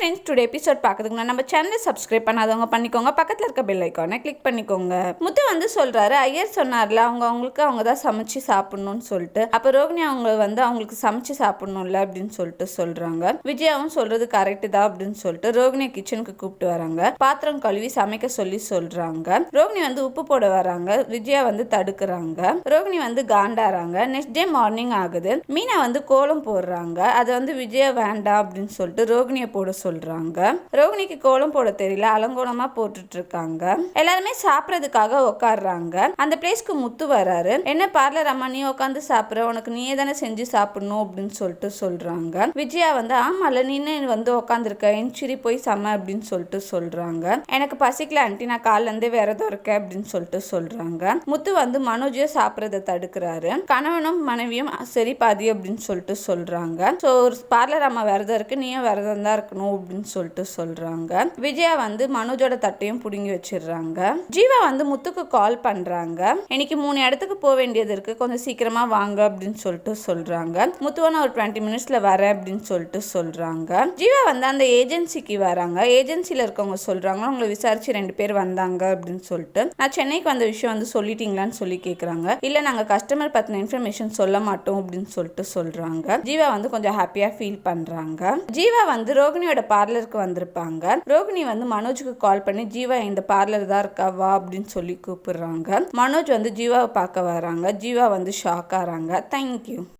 Friends today episode பார்க்கறதுக்கு நம்ம சேனலை சப்ஸ்கிரைப் பண்ணாதவங்க பண்ணிக்கோங்க. பக்கத்தில் இருக்க பெல் ஐக்கானை கிளிக் பண்ணிக்கோங்க. முத்து வந்து சொல்கிறாரு ஐயர் சொன்னார்ல அவங்க அவங்களுக்கு அவங்க தான் சமைச்சு சாப்பிடணும்னு சொல்லிட்டு. அப்போ ரோகிணி அவங்க வந்து அவங்களுக்கு சமைச்சு சாப்பிடணும்ல அப்படின்னு சொல்லிட்டு சொல்கிறாங்க விஜயாவும் சொல்கிறது கரெக்டு தான் அப்படின்னு சொல்லிட்டு ரோகிணியை கிச்சனுக்கு கூப்பிட்டு வராங்க. பாத்திரம் கழுவி சமைக்க சொல்லி சொல்கிறாங்க ரோகிணி வந்து உப்பு போட வராங்க. விஜயா வந்து தடுக்கிறாங்க. ரோகிணி வந்து காண்டாறாங்க. நெக்ஸ்ட் டே மார்னிங் ஆகுது. மீனா வந்து கோலம் போடுறாங்க. அதை வந்து விஜயா வேண்டாம் அப்படின்னு சொல்லிட்டு ரோகிணியை போட சொல்றாங்க. ரோகிணிக்கு கோலம் போட தெரியல அலங்கோலமா போட்டுட்டு இருக்காங்க எல்லாருமே சாப்பிட்றதுக்காக உட்காடுறாங்க அந்த பிளேஸ்க்கு முத்து வராரு. என்ன பார்லர் அம்மா நீ உட்காந்து சாப்பிட்ற? உனக்கு நீயே தானே செஞ்சு சாப்பிடணும் அப்படின்னு சொல்லிட்டு சொல்றாங்க. விஜயா வந்து ஆமால நீனே வந்து உட்காந்துருக்க என்ச்சிரி போய் சம அப்படின்னு சொல்லிட்டு சொல்றாங்க. எனக்கு பசிக்கல ஆண்டி நான் காலைல இருந்தே விரதம் இருக்கேன் அப்படின்னு சொல்லிட்டு சொல்றாங்க. முத்து வந்து மனோஜையும் சாப்பிட்றத தடுக்கிறாரு. கணவனும் மனைவியும் சரி பாதி அப்படின்னு சொல்லிட்டு சொல்றாங்க. ஸோ ஒரு பார்லர் அம்மா விரதம் இருக்கு நீயும் விரதம் தான் இருக்கணும் அப்படின்னு சொல்லிட்டு சொல்றாங்க. விஜயா வந்து மனோஜோட தட்டையும் புடுங்கி வச்சிடுறாங்க. ஜீவா வந்து முத்துக்கு கால் பண்றாங்க. இன்னைக்கு மூணு இடத்துக்கு போக வேண்டியது இருக்கு. கொஞ்சம் சீக்கிரமா வாங்க அப்படின்னு சொல்லிட்டு சொல்றாங்க. முத்துவா நான் ஒரு டுவெண்ட்டி மினிட்ஸ்ல வரேன் அப்படின்னு சொல்லிட்டு சொல்றாங்க. ஜீவா வந்து அந்த ஏஜென்சிக்கு வராங்க. ஏஜென்சியில் இருக்கவங்க சொல்றாங்க. உங்களை விசாரிச்சு ரெண்டு பேர் வந்தாங்க அப்படின்னு சொல்லிட்டு. நான் சென்னைக்கு வந்த விஷயம் வந்து சொல்லிட்டீங்களான்னு சொல்லி கேக்குறாங்க. இல்ல நாங்க கஸ்டமர் பத்தின இன்ஃபர்மேஷன் சொல்ல மாட்டோம் அப்படின்னு சொல்லிட்டு சொல்றாங்க. ஜீவா வந்து கொஞ்சம் ஹாப்பியா ஃபீல் பண்றாங்க. ஜீவா வந்து ரோகிணியோட பார்லருக்கு வந்திருப்பாங்க. ரோகிணி வந்து மனோஜுக்கு கால் பண்ணி ஜீவா இந்த பார்லர் தான் இருக்கா? வா அப்படின்னு சொல்லி கூப்பிடுறாங்க. மனோஜ் வந்து ஜீவாவை பார்க்க வராங்க. ஜீவா வந்து ஷாக் ஆகிறாங்க. தேங்க்யூ